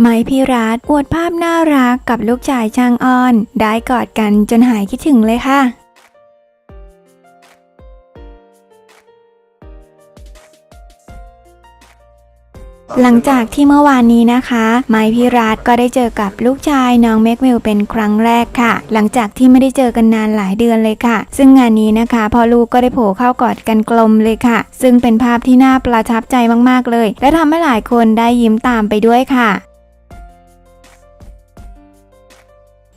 ไม้พี่รัฐอวดภาพน่ารักกับลูกชายช่างอ้อน ได้กอดกันจนหายคิดถึงเลยค่ะ หลังจากที่เมื่อวานนี้นะคะ ไม้พี่รัฐก็ได้เจอกับลูกชายน้องแม็กเวลเป็นครั้งแรกค่ะ หลังจากที่ไม่ได้เจอกันนานหลายเดือนเลยค่ะ ซึ่งงานนี้นะคะพอลูกก็ได้โผล่เข้ากอดกันกลมเลยค่ะ ซึ่งเป็นภาพที่น่าประทับใจมากๆเลย และทำให้หลายคนได้ยิ้มตามไปด้วยค่ะ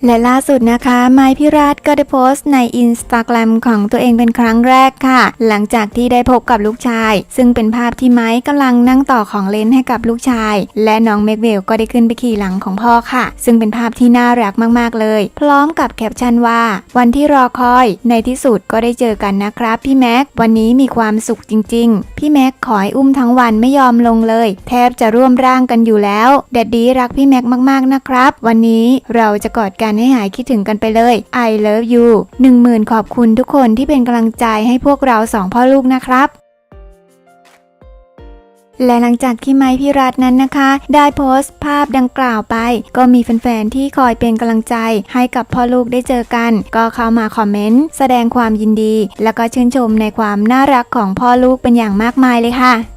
และล่าสุดนะคะไมพิรัตก็ได้โพสต์ในอินสตาแกรมของตัวเองเป็นครั้งแรกค่ะ หลังจากที่ได้พบกับลูกชาย ซึ่งเป็นภาพที่ไมค์กำลังนั่งต่อของเล่นให้กับลูกชาย และน้องเมกเวลก็ได้ขึ้นไปขี่หลังของพ่อค่ะ ซึ่งเป็นภาพที่น่ารักมากๆเลย พร้อมกับแคปชั่นว่า วันที่รอคอย ในที่สุดก็ได้เจอกันนะครับ พี่แม็กวันนี้มีความสุขจริง ๆ พี่แม็กขอให้อุ้มทั้งวันไม่ยอมลงเลย แทบจะร่วมร่างกันอยู่แล้วแดดดี้รักพี่แม็กมากๆนะครับ วันนี้เราจะกอดกันให้หายคิดถึงกันไปเลย I love you 10,000 ขอบคุณทุกคนที่เป็นกำลังใจให้พวกเราสองพ่อลูกนะครับและหลังจากที่ไมค์พี่รัตน์นั้นนะคะ ได้โพสต์ภาพดังกล่าวไป ก็มีแฟนๆที่คอยเป็นกำลังใจให้กับพ่อลูกได้เจอกัน ก็เข้ามาคอมเมนต์แสดงความยินดี แล้วก็ชื่นชมในความน่ารักของพ่อลูกเป็นอย่างมากมายเลยค่ะ